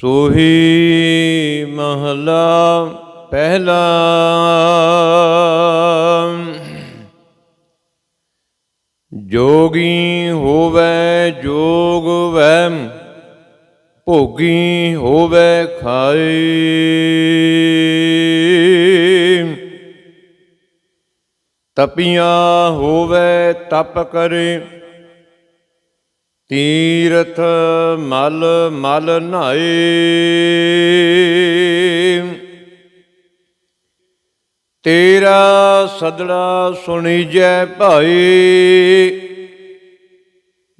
ਸੋਹੀ ਮਹਲਾ ਪਹਿਲਾ। ਜੋਗੀ ਹੋਵੇ ਜੋਗ ਵੈ ਭੋਗੀ ਹੋਵੇ ਖਾਏ। ਤਪੀਆਂ ਹੋਵੇ ਤਪ ਕਰੇ ਤੀਰਥ ਮਲ ਮਲ ਨਹਾਏ ਤੇਰਾ ਸਦੜਾ ਸੁਣੀਜੈ ਭਾਈ।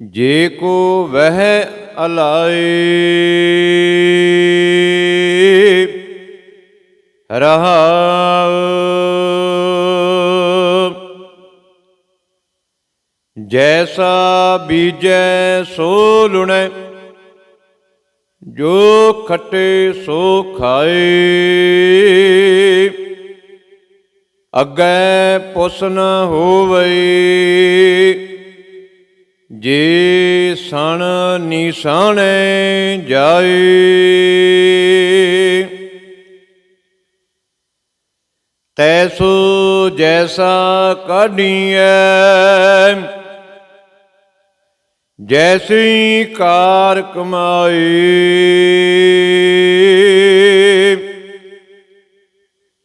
ਜੇ ਕੋ ਵਹਿ ਅਲਾਏ ਰਹਾਉ ਜੈਸਾ ਬੀਜੈ ਸੋ ਲੁਣੈ, ਜੋ ਖੱਟੇ ਸੋ ਖਾਏ। ਅੱਗੇ ਪੁੱਛ ਨ ਹੋਵੇ, ਜੇ ਸਣ ਨਿਸਾਣੇ ਜਾਏ। ਤੈਸੋ ਜੈਸਾ ਕਾਢੀਐ ਜੈਸੀ ਕਾਰ ਕਮਾਈ।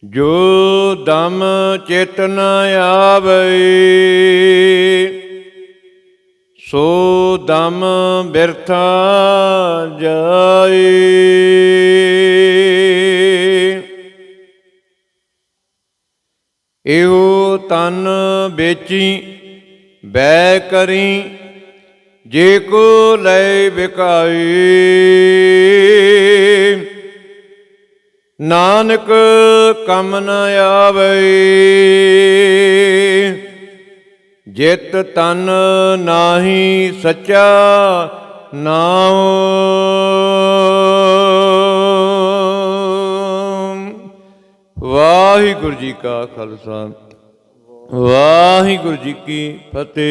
ਜੋ ਦਮ ਚੇਤਨ ਆਵੇ ਸੋ ਦਮ ਬਿਰਥਾ ਜਾਏ ਇਹੋ ਤਨ ਵੇਚੀ ਬੈ ਕਰੀ ਜੇ ਕੋ ਲੈ ਵਿਕਾਈ, ਨਾਨਕ ਕਮ ਨ ਆਵੇ ਜਿਤ ਤਨ ਨਾਹੀ ਸੱਚਾ ਨਾਮ ਵਾਹਿਗੁਰੂ ਜੀ ਕਾ ਖਾਲਸਾ, ਵਾਹਿਗੁਰੂ ਜੀ ਕੀ ਫਤਿਹ।